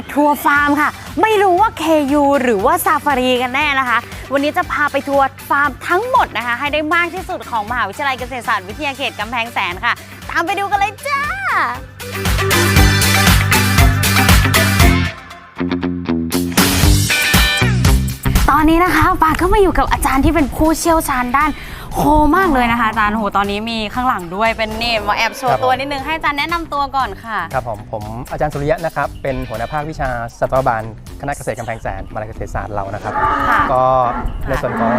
มาทัวร์ฟาร์มค่ะ ไม่รู้ว่า KU หรือว่าซาฟารีกันแน่นะคะ วันนี้จะพาไปทัวร์ฟาร์มทั้งหมดนะคะ ให้ได้มากที่สุดของมหาวิทยาลัยเกษตรศาสตร์วิทยาเขตกำแพงแสนค่ะ ตามไปดูกันเลยจ้าตอนนี้นะคะปาก็มาอยู่กับอาจารย์ที่เป็นผู้เชี่ยวชาญด้าน โคมากเลยนะคะอาจารย์โอ้โหตอนนี้มีข้างหลังด้วยเป็นนี่มาแอบโชครัว์บตัวผมนิดนึงให้อาจารย์แนะนำตัวก่อนค่ะครับผมผมอาจารย์สุริยะนะครับเป็นหัวหน้าภาควิชาสัตวบาลคณะเกษตรกำแพงแสนมหาวิทยาลัยเกษตรศาสตร์เรานะครับ ค่ะก็ในส่วนของ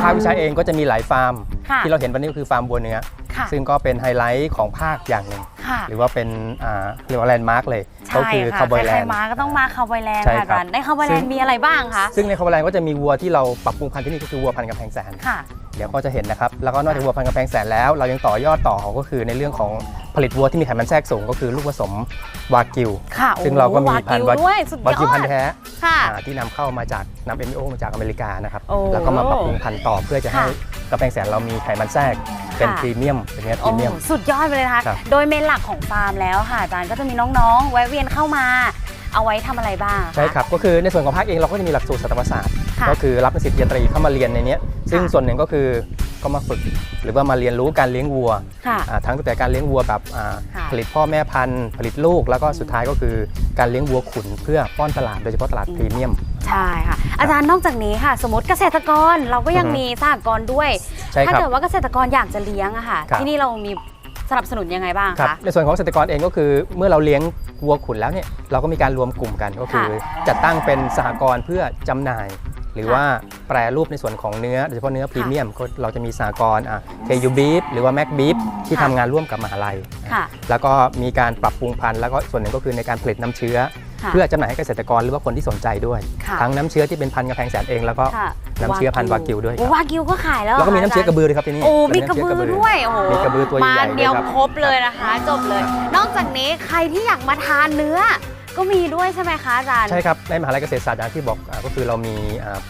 ภาควิชาเองก็จะมีหลายฟาร์ม ค่ะที่เราเห็นวันนี้ก็คือฟาร์มบัวเนื้อ ค่ะ ซึ่งก็เป็นไฮไลท์ของภาคอย่างหนึ่ง ค่ะ หรือว่าเป็นอ่าเรียกว่าแลนด์มาร์กเลย ก็ใช่คือค่ะคาวบอยแลใครนด์ๆมาก็ต้องมาคาวบอยแลนด์ใช่ค่ะอาครับจารย์ในคาวบอยแลนซึ่ด์งมีอะไรบ้างคะ ซึ่งในคาวบอยแลนด์ก็จะมีวัวที่เราปรับปรุงพันธุ์ที่นี่ก็คือวัวพันธุ์กำแพงแสน ค่ะ เดี๋ยวก็จะเห็นนะครับ แล้วก็นอกจากวัวพันธุ์กำแพงแสนแล้ว เรายังต่อยอดต่อก็คือในเรื่องของผลิตวัวที่มีไขมันแทรกสูงก็คือลูกผสมวากิว ค่ะซึ่งเราก็มีพันธุ์ วากิวด้วยสุดยอวาดกิวพันธุ์แท้ค่ะ อ่าที่นำเข้ามาจากนำเอ็มโอมาจากอเมริกานะครับ โอ้แล้วก็มาปรับปรุงพันธุ์ต่อเพื่อจะให้ค่ะกระแพงแสนเรามีไขมันแทรก เป็นค่ะพรีเมียมเป็นเนื้อพโอ้รีเมียม สุดยอดไปเลยนะคะ ครับ โดยเมนหลักของฟาร์มแล้วค่ะอาจารย์ก็จะมีน้องๆ แวะเวียนเข้ามา เอาไว้ทำอะไรบ้างะะ ใช่ครับก็คือในส่วนของภาคเองเราก็จะมีหลักสูตรสัตวศาสตร์ ค่ะก็คือรับนิสิตปริญญาตรีเข้ามาเรียนในเนี้ยซึ่งค่ะส่วนหนึ่งก็คือก็มาฝึก หรือว่ามาเรียนรู้การเลี้ยงวัวค่ะอ่าทั้งตั้งแต่การเลี้ยงวัวแบบอ่าค่ะ ผลิตพ่อแม่พันธุ์ ผลิตลูกแล้วก็สุดท้ายก็คือการเลี้ยงวัวขุนเพื่อป้อนตลาดโดยเฉพาะตลาดพรีเมียม ใช่ค่ะ อาจารย์นอกจากนี้ค่ะ สมมติเกษตรกรเราก็ยังอือฮึมีสหกรณ์ด้วย ใช่ถ้าครับเกิดว่าเกษตรกรอยากจะเลี้ยงอะค่ะ ครับ ที่นี่เรามีสนับสนุนยังไงบ้างครับคะ ในส่วนของเกษตรกรเองก็คือเมื่อเราเลี้ยงวัวขุนแล้วเนี่ยเราก็มีการรวมกลุ่มกันก็คือ จัดตั้งเป็นสหกรณ์เพื่อจำหน่าย หรือค่ะว่าแปรรูปในส่วนของเนื้อโดยเฉพาะเนื้อพรีเมียมก็เราจะมีสหกรณ์อะ KU Beef หรือว่า Mac Beef ที่ค่ะ ทำงานร่วมกับมหาลัย ค่ะ แล้วก็มีการปรับปรุงพันธุ์แล้วก็ส่วนหนึ่งก็คือในการผลิตน้ำเชื้อค่ะ เพื่อจำหน่ายให้เกษตรกรหรือว่าคนที่สนใจด้วย ค่ะทั้งน้ำเชื้อที่เป็นพันธุ์กระแพงแสนเองแล้วก็ค่ะน้ำเชื้อพันธุ์วากิวด้วยครับวากิวก็ขายแล้วหรแล้วก็มีน้ำเชื้อกระบืบือด้วยครับที่นี่โอ้เป็มีนกระน้ำเชื้บือด้วยโอ้โหมีกระบือตัวใหญ่มาๆเดียวลครับครบเลยนะคะ จบเลย นอกจากนี้ใครที่อยากมาทานเนื้อ ก็มีด้วยใช่ไหมคะอาจารย์ ใช่ครับในมหาลัยเกษตรศาสตร์อย่างที่บอกอ่าก็คือเรามีอ่า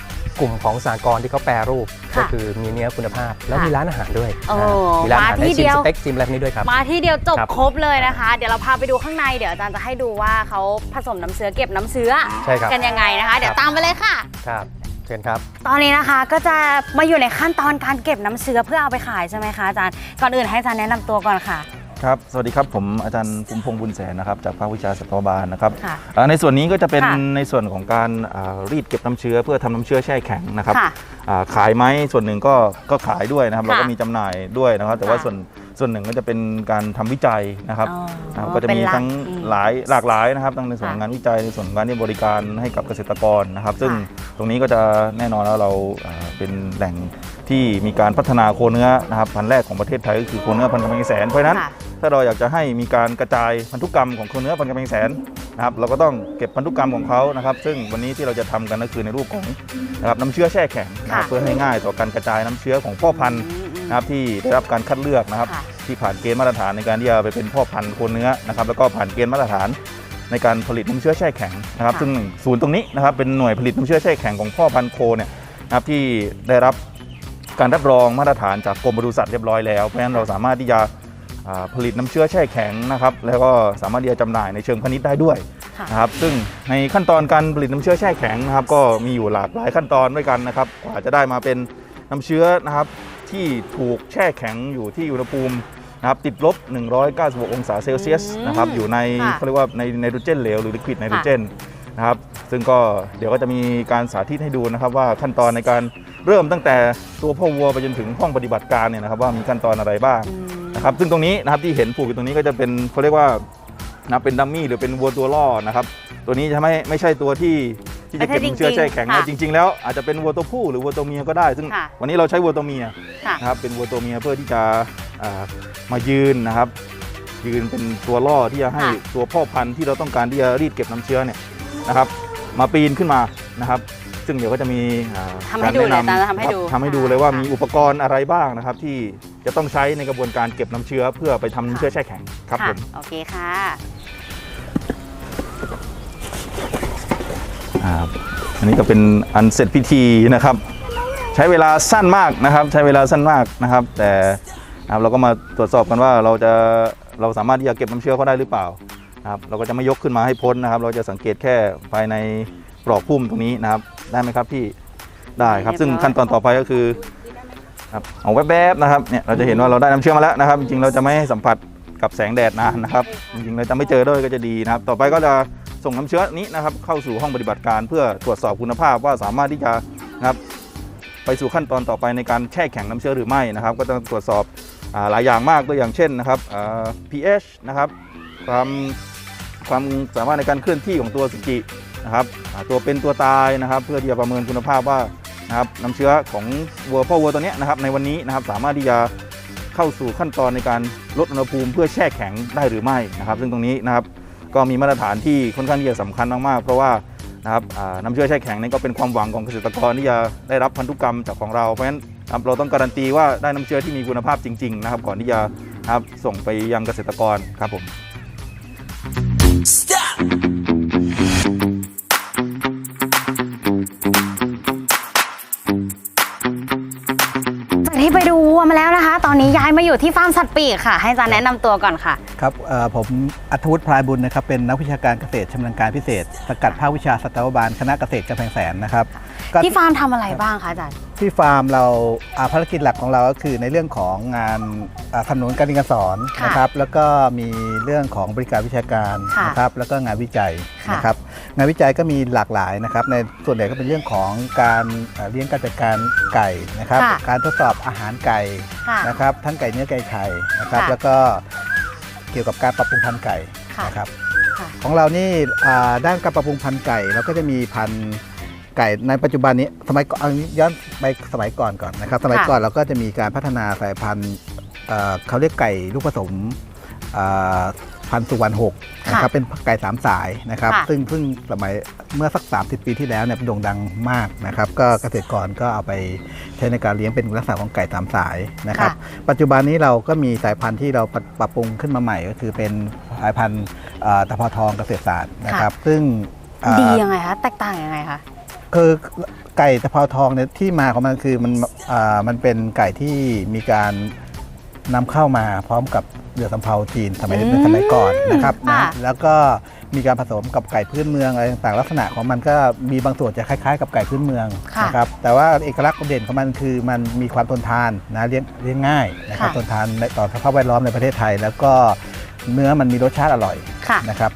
กลุ่มของสากลที่เขาแปรรูปค่ะก็คือมีเนื้อคุณภาพ แล้วค่ะมีร้านอาหารด้วยโอ้อ่ามีร้านอาหารมาที่ให้ชิเดีมยว สเต็กชิมอะไรพวกนี้ด้วยครับ มาที่เดียวจบครับ ครบเลยนะคะ เดี๋ยวเราพาไปดูข้างในเดี๋ยวอาจารย์จะให้ดูว่าเขาผสมน้ำเชื้อเก็บน้ำเชื้อใช่ครับกันยังไงนะคะ เดี๋ยวครับตามไปเลยค่ะ ครับเชิญครับ ตอนนี้นะคะก็จะมาอยู่ในขั้นตอนการเก็บน้ำเชื้อเพื่อเอาไปขายใช่ไหมคะอาจารย์ ก่อนอื่นให้อาจารย์แนะนำตัวก่อนค่ะ ครับ สวัสดีครับ ผมอาจารย์ภูมิพงษ์บุญแสนนะครับ จากภาควิชาสัตวบาลนะครับค่ะอ่าในส่วนนี้ก็จะเป็นค่ะในส่วนของการอ่ารีดเก็บน้ำเชื้อเพื่อทำน้ำเชื้อแช่แข็งนะครับค่ะอ่าขายไหมส่วนหนึ่งก็ก็ขายด้วยนะครับ ค่ะเราก็มีจำหน่ายด้วยนะครับ แต่ว่าค่ะส่วนส่วนหนึ่งก็จะเป็นการทำวิจัยนะครับอ๋อนะครับก็จะเป็นมีหลักทั้งอืมหลายหลากหลายนะครับทั้งในส่วนของค่ะงานวิจัยในส่วนของการที่บริการให้กับเกษตรกรนะครับ ซึ่งค่ะ ตรงนี้ก็จะแน่นอนแล้วเราอ่าเป็นแหล่ง ที่มีการพัฒนาโคเนื้อนะครับพันธุ์แรกของประเทศไทยก็คือโคเนื้อพันธุ์กำแพงแสนเพราะฉะนั้น ค่ะ ถ้าเราอยากจะให้มีการกระจายพันธุกรรมของโคเนื้อพันธุ์กำแพงแสนนะครับเราก็ต้องเก็บพันธุกรรมของเขานะครับ ซึ่งวันนี้ที่เราจะทำกันก็คือในรูปของนะครับน้ำเชื้อแช่แข็งนะครับค่ะ เพื่อให้ง่ายต่อการกระจายน้ำเชื้อของพ่อพันธุ์อืมอืมนะครับที่ได้รับการคัดเลือกนะครับค่ะ ที่ผ่านเกณฑ์มาตรฐานในการที่จะไปเป็นพ่อพันธุ์โคเนื้อนะครับแล้วก็ผ่านเกณฑ์มาตรฐานในการผลิตน้ำเชื้อแช่แข็งนะครับค่ะซึ่งศูนย์ตรงนี้นะครับเป็นหน่วยผลิตน้ำเชื้อแช่แข็งของพ่อพันธุ์โคเนี่ยนะครับที่ได้รับ การรับรองมาตรฐานจากกรมปศุสัตว์เรียบร้อยแล้ว เพราะฉะนั้นเราสามารถที่จะอ่าผลิตน้ำเชื้อแช่แข็งนะครับแล้วก็สามารถที่จะจำหน่ายในเชิงพาณิชย์ได้ด้วยค่ะนะครับซึ่งในขั้นตอนการผลิตน้ำเชื้อแช่แข็งนะครับก็มีอยู่หลากหลายขั้นตอนด้วยกันนะครับกว่าจะได้มาเป็นน้ำเชื้อนะครับที่ถูกแช่แข็งอยู่ที่อุณหภูมินะครับติดลบ 196 องศาเซลเซียสอืมนะครับอยู่ในค่ะเขาเรียกว่าในไนโตรเจนเหลวหรือลิควิดไนโตรเจนนะครับซึ่งก็เดี๋ยวก็จะมีการสาธิตให้ดูนะครับว่าขั้นตอนในการ เริ่มตั้งแต่ตัวพ่อวัวไปจนถึงห้องปฏิบัติการเนี่ยนะครับว่ามีขั้นตอนอะไรบ้างอืมนะครับซึ่งตรงนี้นะครับที่เห็นผูกอยู่ตรงนี้ก็จะเป็นเขาเรียกว่านะเป็นดัมมี่หรือเป็นวัวตัวล่อนะครับตัวนี้จะไม่ไม่ใช่ตัวที่ที่จะเก็บไม่ใช่น้ำเชื้อจริงๆแช่แข็งค่ะนะจริง ๆ แล้วอาจจะเป็นวัวตัวผู้หรือวัวตัวเมียก็ได้ ซึ่งค่ะวันนี้เราใช้วัวตัวเมียค่ะนะครับเป็นวัวตัวเมียเพื่อที่จะอ่ามายืนนะครับ ยืนเป็นตัวล่อที่จะให้ค่ะตัวพ่อพันธุ์ที่เราต้องการที่จะรีดเก็บน้ำเชื้อเนี่ยนะครับ มาปีนขึ้นมานะครับ ซึ่งเดี๋ยวก็จะมีอ่าทำให้ดูการเลยแนะอาจารย์จะทำให้ครับดูทำให้ดูเลยว่ามีอุปกรณ์อะไรบ้างนะครับ ที่จะต้องใช้ในกระบวนการเก็บน้ำเชื้อเพื่อไปทำน้ำเชื้อแช่แข็งครับค่ะผมโอเคค่ะอ่าอันนี้ก็เป็นอันเสร็จพิธีนะครับ ใช้เวลาสั้นมากนะครับ ใช้เวลาสั้นมากนะครับ แต่นะครับเราก็มาตรวจสอบกันว่าเราจะเราสามารถที่จะเก็บน้ำเชื้อเขาได้หรือเปล่านะครับเราก็จะไม่ยกขึ้นมาให้พ้นนะครับ เราจะสังเกตแค่ภายในปลอกพุ่มตรงนี้นะครับ ได้ไหมครับพี่ได้ครับ ซึ่งขั้นตอนต่อไปก็คือครับเอาแวบๆนะครับเนี่ยเราจะเห็นว่าเราได้น้ำเชื่อมมาแล้วนะครับ จริงๆเราจะไม่ให้สัมผัสกับแสงแดดนานนะครับ จริงๆเราจะไม่เจอด้วยก็จะดีนะครับ ต่อไปก็จะส่งน้ำเชื้อนี้นะครับเข้าสู่ห้องปฏิบัติการเพื่อตรวจสอบคุณภาพว่าสามารถที่จะนะครับไปสู่ขั้นตอนต่อไปในการแช่แข็งน้ำเชื้อหรือไม่นะครับ ก็ต้องตรวจสอบอ่าหลายอย่างมากตัวอย่างเช่นนะครับอ่า pH นะครับความความสามารถในการเคลื่อนที่ของตัวสุจิ นะครับตัวเป็นตัวตายนะครับ เพื่อที่จะประเมินคุณภาพว่านะครับน้ำเชื้อของวัวพ่อวัวตัวนี้นะครับ ในวันนี้นะครับสามารถที่จะเข้าสู่ขั้นตอนในการลดอุณหภูมิเพื่อแช่แข็งได้หรือไม่นะครับ ซึ่งตรงนี้นะครับก็มีมาตรฐานที่ค่อนข้างที่จะสำคัญมากๆเพราะว่านะครับน้ำเชื่อแช่แข็งนี่ก็เป็นความหวังของเกษตรกรที่จะได้รับพันธุกรรมจากของเราเพราะฉะนั้นเราต้องการันตีว่าได้น้ำเชื้อที่มีคุณภาพจริงๆนะครับ ก่อนที่จะครับส่งไปยังเกษตรกรครับผมจ อนนี้ย้ายมาอยู่ที่ฟาร์มสัตว์ปีกค่ะ ให้อาจารย์แนะนำตัวก่อนค่ะ ครับเอ่อผมอัธวุฒิพลายบุญนะครับ เป็นนักวิชาการเกษตรชำนาญการพิเศษ สกัดภาควิชาสัตวบาลคณะเกษตรกำแพงแสนนะครับก็ ที่ฟาร์มทำอะไรบ้างคะอาจารย์ ที่ฟาร์มเราอ่าภารกิจหลักของเราก็คือในเรื่องของงานอ่าสนับสนุนการเรียนการสอนค่ะนะครับ แล้วก็มีเรื่องของบริการวิชาการค่ะนะครับ แล้วก็งานวิจัยค่ะ นะครับ งานวิจัยก็มีหลากหลายนะครับ ในส่วนใหญ่ก็เป็นเรื่องของการเอ่อเลี้ยงการจัดการไก่นะครับค่ะการทดสอบอาหารไก่ ค่ะ นะครับทั้งไก่เนื้อไก่ไข่นะครับ ค่ะแล้วก็เกี่ยวกับการปรับปรุงพันธุ์ไก่ค่ะนะครับค่ะ ของเรานี่อ่าด้านการปรับปรุงพันธุ์ไก่เราก็จะมีพันธุ์ ไก่ในปัจจุบันนี้สมัยก่อนเอาย้อนไปสมัยก่อนก่อนนะครับ สมัยค่ะก่อนเราก็จะมีการพัฒนาสายพันธุ์เอ่อเขาเรียกไก่ลูกผสมอ่าพันธุ์สุวรรณหกนะครับเป็นไก่สามสายนะครับค่ะซึ่งเพิ่งสมัยเมื่อสัก 30 ปีที่แล้วเนี่ยโด่งดังมากนะครับ ก็เกษตรกรก็เอาไปใช้ในการเลี้ยงเป็นลักษณะของไก่สามสายนะครับ ปัจจุบันนี้เราก็มีสายพันธุ์ที่เราปรับปรับปรุงขึ้นมาใหม่ ก็คือเป็นสายพันธุ์เอ่อตะเภาทองเกษตรศาสตร์นะครับ ซึ่งเอ่อดียังไงคะแตกต่างยังไงคะ คือไก่ตะเภาทองเนี่ยที่มาของมันคือมันเอ่อมันเป็นไก่ที่มีการนำเข้ามาพร้อมกับเรือสำเภาจีนสมัยอืมสมัยก่อนนะครับค่ะนะแล้วก็มีการผสมกับไก่พื้นเมืองอะไรต่างๆลักษณะของมันก็มีบางส่วนจะคล้ายๆ กับไก่พื้นเมืองค่ะนะครับแต่ว่าเอกลักษณ์เด่นของมันคือมันมีความทนทานนะเลี้ยงเลี้ยงง่ายนะครับค่ะ ทนทานในต่อสภาพแวดล้อมในประเทศไทย แล้วก็เนื้อมันมีรสชาติอร่อย ค่ะ นะครับ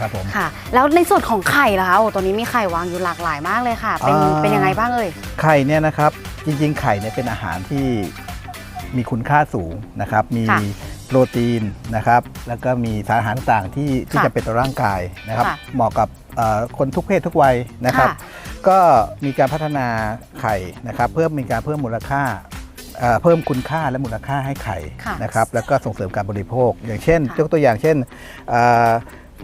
ครับผมค่ะ แล้วในส่วนของไข่ล่ะคะโอ้ตัวนี้มีไข่วางอยู่หลากหลายมากเลยค่ะ เป็นอ่า เป็นยังไงบ้างเอ่ย ไข่เนี่ยนะครับจริงๆ ไข่เนี่ยเป็นอาหารที่มีคุณค่าสูงนะครับ มีค่ะโปรตีนนะครับ แล้วก็มีสารอาหารต่างๆที่ที่ค่ะจะเป็นต่อร่างกายนะครับ ค่ะเหมาะกับเอ่อคนทุกเพศทุกวัยนะครับ ค่ะ ก็มีการพัฒนาไข่นะครับ เพิ่มมีการเพิ่มมูลค่าเอ่อเพิ่มคุณค่าและมูลค่าให้ไข่ค่ะนะครับ แล้วก็ส่งเสริมการบริโภค อย่างเช่นค่ะ ยกตัวอย่างเช่นเอ่อ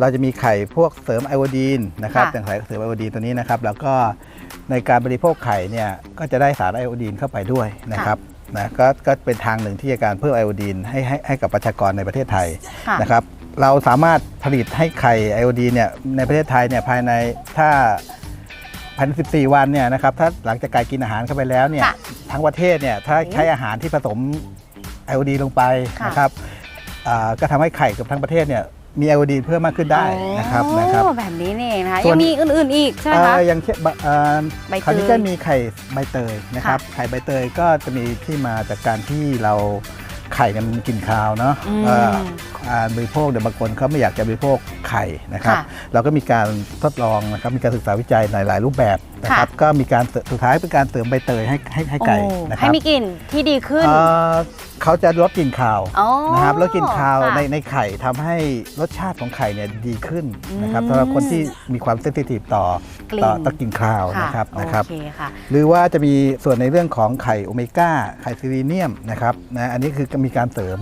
เราจะมีไข่พวกเสริมไอโอดีนนะครับค่ะอย่างไข่เสริมไอโอดีนตัวนี้นะครับ แล้วก็ในการบริโภคไข่เนี่ยก็จะได้สารไอโอดีนเข้าไปด้วยนะครับนะก็ก็เป็นทางหนึ่งที่จะการเพิ่มไอโอดีนให้ให้ให้กับประชากรในประเทศไทยค่ะนะครับ เราสามารถผลิตให้ไข่ไอโอดีเนี่ยในประเทศไทยเนี่ยภายในถ้าภายใน14 วันเนี่ยนะครับถ้าหลังจากไก่กินอาหารเข้าไปแล้วเนี่ย ค่ะ ทั้งประเทศเนี่ยถ้าใช้อาหารที่ผสมไอโอดีลงไปค่ะนะครับอ่าก็ทำให้ไข่กับทั้งประเทศเนี่ย มีไอโอดีเพิ่มมากขึ้นได้นะครับโอ้นะครับแบบนี้นี่เองนะคะส่ยัวนงมีอื่นๆอีกใช่ไหมเอ่คะออย่างเช่นบะเอ่อใบเตยคราวนี้ก็มีไข่ใบเตยนะครับ ไข่ใบเตยก็จะมีที่มาจากการที่เราไข่เนี่ยมันมีกลิ่นคาวเนาะอืมเอ่อการบริโภคเดี๋ยวบางคนเขาไม่อยากจะบริโภคไข่นะครับค่ะเราก็มีการทดลองนะครับมีการศึกษาวิจัยในหลายรูปแบบ นะครับก็มีการเสริมสุดท้ายเป็นการเสริมใบเตยให้ให้ให้ไก่โอ้นะคให้รับมีกลิ่นที่ดีขึ้นเอ่อเขาจะลดกลิ่นคาวอ๋อนะครับลดกลิ่นคาวค่ะในในไข่ทำให้รสชาติของไข่เนี่ยดีขึ้นนะครับอืมสำหรับคนที่มีความเซนซิทีฟต่อกลิ่นต่อต่อกลิ่นคาวนะครับโอนะครับเคค่ะหรือว่าจะมีส่วนในเรื่องของไข่โอเมก้าไข่ซีรีเนียมนะครับนะอันนี้คือมีการเสริม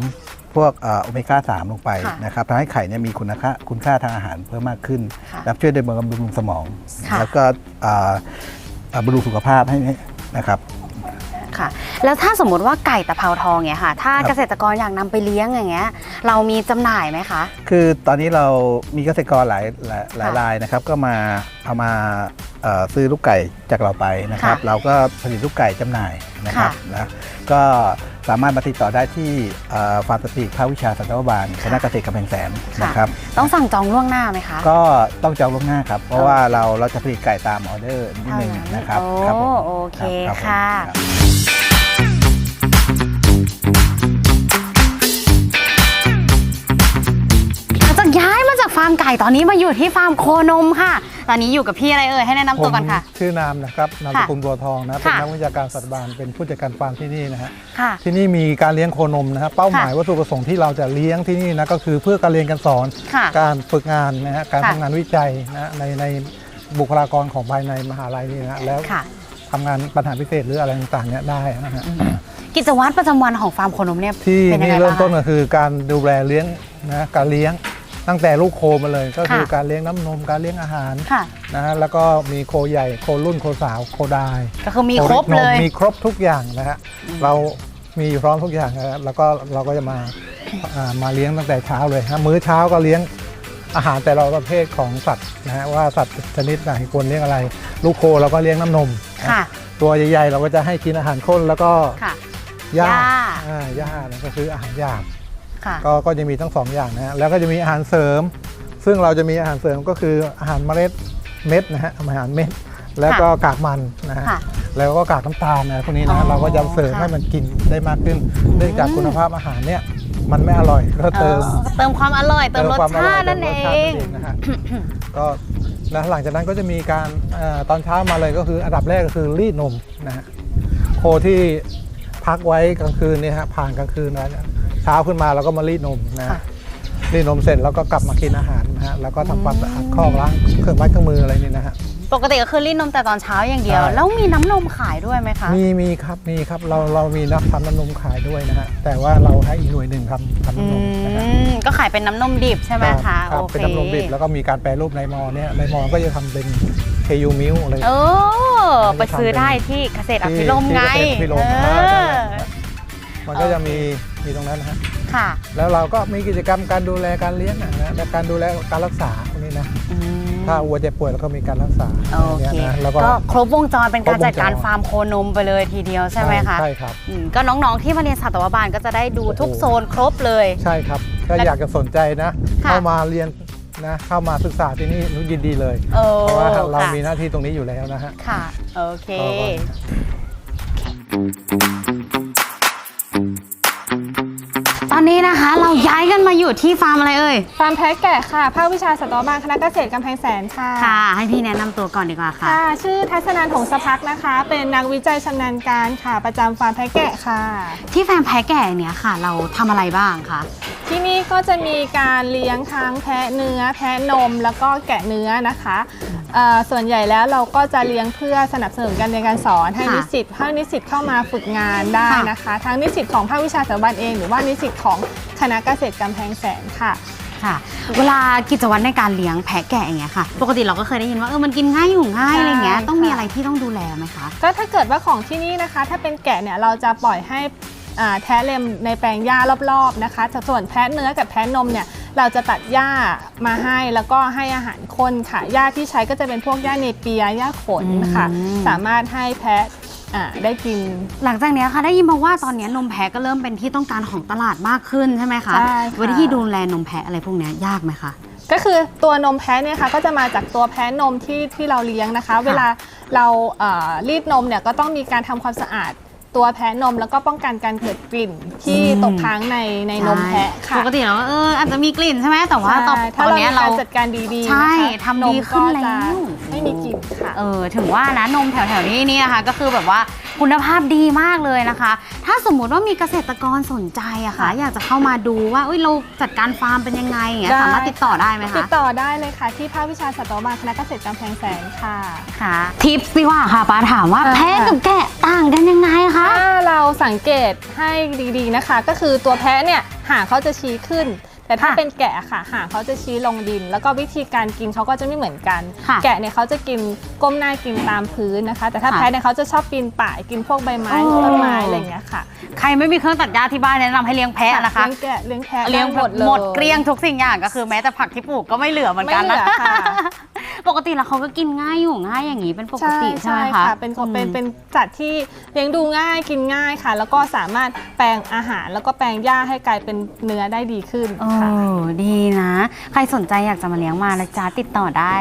พวกเอ่อโอเมก้า 3 ลงไปค่ะนะครับทำให้ไข่เนี่ยมีคุณค่าคุณค่าทางอาหารเพิ่มมากขึ้นค่ะและช่วยในบำรุงสมองค่ะแล้วก็เอ่อเอ่อบำรุงสุขภาพให้ให้นะครับค่ะแล้วถ้าสมมุติว่าไก่ตะเภาทองเนี่ยค่ะ ถ้าครับเกษตรกรอยากนำไปเลี้ยงอย่างเงี้ย เรามีจำหน่ายไหมคะ คือตอนนี้เรามีเกษตรกรหลายหลายหลายค่ะรายนะครับ ก็มาเอามาเอ่อซื้อลูกไก่จากเราไปนะครับค่ะเราก็ผลิตลูกไก่จำหน่ายนะครับค่ะนะก็สามารถมาติดต่อได้ที่เอ่อฟาร์มสปีกภาควิชาสัตวบาลคณะเกษตรกำแพงแสนค่ะนะครับต้องสั่งจองล่วงหน้าไหมคะก็ต้องจองล่วงหน้าครับ เพราะว่าเราเราจะผลิตไก่ตามออเดอร์นิดนึงนะครับโอ้ครับผมโอเครับรับผมค่ะ จากฟาร์มไก่ตอนนี้มาอยู่ที่ฟาร์มโคนมค่ะ ตอนนี้อยู่กับพี่อะไรเอ่ยให้แนะนำตัวกันค่ะ ผมชื่อนามนะครับนามสค่ะกุลบัวทองนะเป็นค่ะนักวิชาการสัตว์บาลเป็นผู้จัดการฟาร์มที่นี่นะฮะค่ะที่นี่มีการเลี้ยงโคนมนะฮะเป้าหมายค่ะวัตถุประสงค์ที่เราจะเลี้ยงที่นี่นะก็คือเพื่อการเรียนการสอน ค่ะการฝึกงานนะฮะการค่ะ ทำงานวิจัยนะในในบุคลากรของภายในมหาลัยนี่นะฮะแล้วค่ะ ทำงานปัญหาพิเศษหรืออะไรต่างๆเนี่ยได้นะฮะกิจวัตรประจำวันของฟาร์มโคนมเนี่ยที่เป็นยังนี่ไงเริ่มบ้างต้นคะ ก็คือการดูแลเลี้ยงนะการเลี้ยง ตั้งแต่ลูกโคมาเลย ก็คือค่ะการเลี้ยงน้ำนมการเลี้ยงอาหารค่ะนะฮะแล้วก็มีโคใหญ่โครุ่นโคสาวโคดายก็คือมีครบเลยมีครบทุกอย่างนะฮะเรามีพร้อมทุกอย่างนะฮะแล้วก็เราก็จะมาอ่ามาเลี้ยงตั้งแต่เช้าเลยฮะมื้อเช้าก็เลี้ยงอาหารแต่ละประเภทของสัตว์นะฮะว่าสัตว์ชนิดไหนควรเลี้ยงอะไร ลูกโคเราก็เลี้ยงน้ำนมนะค่ะตัวใหญ่ๆเราก็จะให้กินอาหารข้นแล้วก็ค่ะหญ้าหญ้าอ่าหญ้าเนี่ยก็คืออาหารหยาบ ค่ะ ก็ก็จะมีทั้งสองอย่างนะฮะแล้วก็จะมีอาหารเสริม ซึ่งเราจะมีอาหารเสริมก็คืออาหารเมล็ดเม็ดนะฮะอาหารเม็ด แล้วก็กากมันนะฮะค่ะแล้วก็กากน้ำตาลนะพวกนี้อ๋นะอเราก็จะเสริมค่ะ ให้มันกินได้มากขึ้นเนื่องจากคุณภาพอาหารเนี่ยมันไม่อร่อยก็เติมเออเติมความอร่อยเติมรสความอชาร่อยตินั่นเอติมรสชาติงนั่นนะฮะ ก็แล้วหลังจากนั้นก็จะมีการเอ่อตอนเช้ามาเลยก็คืออันดับแรกก็คือรีดนมนะฮะโคที่พักไว้กลางคืนเนี่ยฮะผ่านกลางคืนแล้วเนี่ย เช้าขึ้นมาเราก็มารีดนมนะฮะค่ะ รีดนมเสร็จแล้วก็กลับมากินอาหารนะฮะแล้วก็ทำความสะอาดคอกล้างเครื่องไม้เครื่องมืออะไรนี่นะฮะ ปกติก็คือรีดนมแต่ตอนเช้าอย่างเดียว ใช่ แล้วมีน้ำนมขายด้วยไหมคะ มีมีครับมีครับเราเรามีนักทำน้ำนมขายด้วยนะฮะแต่ว่าเราให้อีกหน่วยหนึ่งทำทำอืน้ำนมนะฮะม ก็ขายเป็นน้ำนมดิบใช่ไหมคะรับโอเคเป็นน้ำนมดิบแล้วก็มีการแปรรูปในมอเนี่ยในมอก็จะทำเป็น KU Milk อะไร เออไปซื้อได้ที่เกษตรอภิรมย์ไงที่เกษตรพิรมเออ่านั่นแหอละนะฮะ มันก็จะมีมีตรงนั้นนะฮะค่ะ แล้วเราก็มีกิจกรรมการดูแลการเลี้ยงนะฮะและการดูแลการรักษาพวกนี้นะ อืมถ้าวัวเจ็บป่วยเราก็มีการรักษาโออะไรเคเงี้ยนะแล้วก็ ก็ครบวงจรเป็นการครบวงจรจัดการฟาร์มโคนมไปเลยทีเดียวใช่ไหมคะใช่ครับ อืมก็น้องๆที่มาเรียนสัตวบาลก็จะได้ดูทุกโอ้โหโซนครบเลย ใช่ครับถ้าและอยากจะสนใจนะ ค่ะ เข้ามาเรียนนะเข้ามาศึกษาที่นี่นุยินดีเลย โอ้เพราะว่าเราค่ะมีหน้าที่ตรงนี้อยู่แล้วนะฮะ ค่ะ โอเคก็ตอ นนี้นะคะ เราย้ายกันมาอยู่ที่ฟาร์มอะไรเอ่ย ฟาร์มแพะแกะค่ะภาควิชาสัตวบาลคณะเกษตรกำแพงแสนค่ะ ค่ะ ให้พี่แนะนำตัวก่อนดีกว่าค่ะ ค่ะ ชื่อทัศนันหงสพักนะคะ เป็นนักวิจัยชำนาญการค่ะ ประจำฟาร์มแพะแกะค่ะ ที่แฟร์มแพ้แก่เนี่ยค่ะ เราทำอะไรบ้างคะ ที่นี่ก็จะมีการเลี้ยงทั้งแพะเนื้อ แพะนม แล้วก็แกะเนื้อนะคะเอ่อส่วนใหญ่แล้วเราก็จะเลี้ยงเพื่อสนับสนุนการเรียนการสอนให้ค่ะนิสิตให้นิสิตเข้ามาฝึกงานได้ค่ะ นะคะ ทั้งนิสิตของภาควิชาสัตวบาลเอง หรือว่านิสิตของคณะเกษตรกำแพงแสนค่ะ ค่ะ เวลากิจวัตรในการเลี้ยงแพะแกะอย่างเงี้ยค่ะ ปกติเราก็เคยได้ยินว่าเออมันกินง่ายอยู่ง่ายใช่อะไรเงี้ย ต้องมีค่ะอะไรที่ต้องดูแลไหมคะ ก็ถ้าเกิดว่าของที่นี่นะคะ ถ้าเป็นแกะเนี่ยเราจะปล่อยให้อ่าแทะเล็มในแปลงหญ้ารอบๆนะคะแต่ส่วนแพะเนื้อกับแพะนมเนี่ยเราจะตัดหญ้ามาให้แล้วก็ให้อาหารคนค่ะหญ้าที่ใช้ก็จะเป็นพวกหญ้าเนเปียหญ้าขนค่ะอืมสามารถให้แพะ อ่าได้กิน หลังจากเนี้ยค่ะได้ยินมาว่าตอนเนี้ยนมแพะก็เริ่มเป็นที่ต้องการของตลาดมากขึ้นใช่ไหมคะใช่ค่ะ วิธีดูแลนมแพะอะไรพวกเนี้ยยากไหมคะ ก็คือตัวนมแพะเนี่ยค่ะก็จะมาจากตัวแพะนมที่ที่เราเลี้ยงนะคะ เวลาเราเอ่อรีดนมเนี่ยก็ต้องมีการทำความสะอาด ตัวแพะนมแล้วก็ป้องกันการเกิดกลิ่นที่อืมตกค้างในในนมแพะใช่ค่ะปกติเราก็เอออาจจะมีกลิ่นใช่ไหมแต่ว่าตอนใช่ตถ้าอนเราเนี้มียเราการจัดการดีๆใช่นะคะทำดีขึ้นมก็แล้จะวไม่มีกลิ่นค่ะเออถึงว่านะนมแถวๆนี้เนี่ยค่ะก็คือแบบว่า คุณภาพดีมากเลยนะคะ ถ้าสมมุติว่ามีเกษตรกรสนใจอะค่ะ อยากจะเข้ามาดูว่าเอ้ยเราจัดการฟาร์มเป็นยังไงอย่างเงี้ยได้ สามารถติดต่อได้ไหมติคะดต่อได้เลยค่ะ ที่ภาควิชาสัตวบาลคณะเกษตรกำแพงแสนค่ะ ค่ะทิปส์ดีกว่าค่ะป้าถามว่าอ่า แพะกับแกะต่างกันยังไงคะ ถ้าเราสังเกตให้ดีๆนะคะ ก็คือตัวแพะเนี่ยหางเขาจะชี้ขึ้น แต่ถ้าค่ะเป็นแกะค่ะหางเขาจะชี้ลงดิน แล้วก็วิธีการกินเขาก็จะไม่เหมือนกัน ค่ะแกะเนี่ยเขาจะกินก้มหน้ากินตามพื้นนะคะ แต่ถ้าค่ะแพะเนี่ยเขาจะชอบปีนป่ายกินพวกใบไม้อ๋อ ต้นไม้อะไรอย่างเงี้ยค่ะใครไม่มีเครื่องตัดหญ้าที่บ้านแนะนำให้เลี้ยงแพะนะคะ เลี้ยงแกะเลี้ยงแพะเลี้ยงได้หมดเลยหมดเกลี้ยงทุกสิ่งอย่างก็คือแม้แต่ผักที่ปลูกก็ไม่เหลือเหมือนกันนะไม่เหลือค่ะ ปกติแล้วเขาก็กินง่ายอยู่ง่ายอย่างนี้เป็นปกติใช่ไหมคะเป็นคนอืมเป็นเป็นสัตว์ที่เลี้ยงดูง่ายกินง่ายค่ะ แล้วก็สามารถแปลงอาหารแล้วก็แปลงหญ้าให้กลายเป็นเนื้อได้ดีขึ้นโอ้ค่ะดีนะ ใครสนใจอยากจะมาเลี้ยงมานะจ๊ะติดต่อได้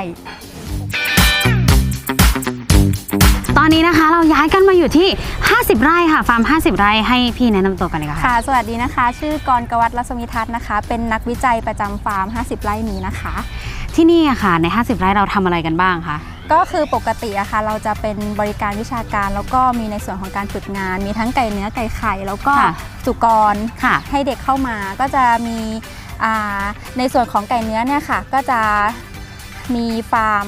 ตอนนี้นะคะเราย้ายกันมาอยู่ที่ 50 ไร่ค่ะ ฟาร์ม 50 ไร่ให้พี่แนะนำตัวกันเลยค่ะค่ะ สวัสดีนะคะ ชื่อกรกวัตรัศมิทัศน์นะคะ เป็นนักวิจัยประจำฟาร์ม 50 ไร่นี้นะคะ ที่นี่อะค่ะใน 50 ไร่เราทำอะไรกันบ้างคะ ก็คือปกติอะค่ะเราจะเป็นบริการวิชาการ แล้วก็มีในส่วนของการฝึกงาน มีทั้งไก่เนื้อไก่ไข่ แล้วก็ค่ะ สุกรค่ะ ให้เด็กเข้ามาก็จะมีอ่าในส่วนของไก่เนื้อเนี่ยค่ะ ก็จะมีฟาร์ม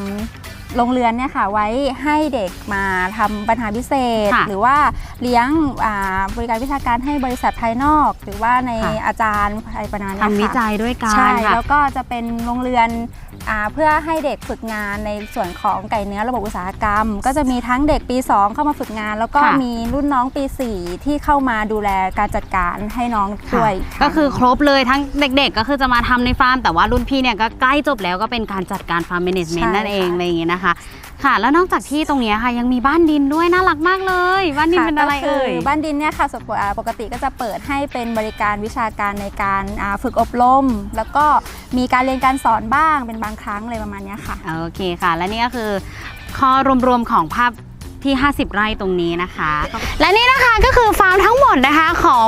โรงเรือนเนี่ยค่ะไว้ให้เด็กมาทำปัญหาพิเศษ ค่ะหรือว่าเลี้ยงอ่าบริการวิชาการให้บริษัทภายนอก หรือว่าในค่ะ อาจารย์อะไรประมาณเนี้ยทำวิค่ะ จัยด้วยกันใช่ ค่ะ แล้วก็จะเป็นโรงเรือนอา เพื่อให้เด็กฝึกงานในส่วนของไก่เนื้อระบบอุตสาหกรรม ก็จะมีทั้งเด็กปี 2 เข้ามาฝึกงาน แล้วก็ค่ะ มีรุ่นน้องปี 4 ที่เข้ามาดูแลการจัดการให้น้องด้วย ก็คือครบเลยทั้งเด็กๆ ก็คือจะมาทำในฟาร์ม แต่ว่ารุ่นพี่เนี่ยก็ใกล้จบแล้วก็เป็นการจัดการฟาร์มแมネจเมนต์นั่นเองอะไรอย่างเงี้ยนะคะ ค่ะ แล้วนอกจากที่ตรงเนี้ยค่ะ ยังมีบ้านดินด้วยน่ารักมากเลย บ้านดินค่เป็นอะไรก็คืเอ่ยบ้านดินเนี่ยค่ะสปอ่าปกติก็จะเปิดให้เป็นบริการวิชาการในการอ่าฝึกอบรม แล้วก็มีการเรียนการสอนบ้างเป็นบางครั้งอะไรประมาณเนี้ยค่ะโอเคค่ะ และนี่ก็คือข้อรวมๆของภาพที่ 50 ไร่ตรงนี้นะคะ และนี่นะคะก็คือฟาร์มทั้งหม ดนะคะของ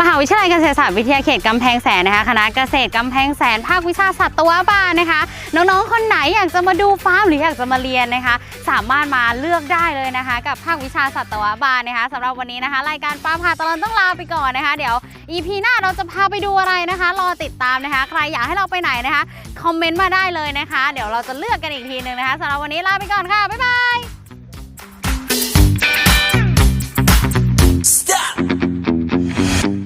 มหาวิทยาลัยเกษตรศาสตร์วิทยาเขตกำแพงแสนนะคะคณะเกษตรกำแพงแสนภาควิชาสัตวบาลนะคะ น้องๆ คนไหนอยากจะมาดูฟาร์มหรืออยากจะมาเรียนนะคะ สามารถมาเลือกได้เลยนะคะ กับภาควิชาสัตวบาลนะคะสำหรับวันนี้นะคะ รายการป้าพาตลอนต้องลาไปก่อนนะคะ เดี๋ยวอีพีหน้าเราจะพาไปดูอะไรนะคะ รอติดตามนะคะ ใครอยากให้เราไปไหนนะคะคอมเมนต์มาได้เลยนะคะ เดี๋ยวเราจะเลือกกันอีกทีนึงนะคะสำหรับวันนี้ลาไปก่อนค่ะบ๊ายบาย Stop!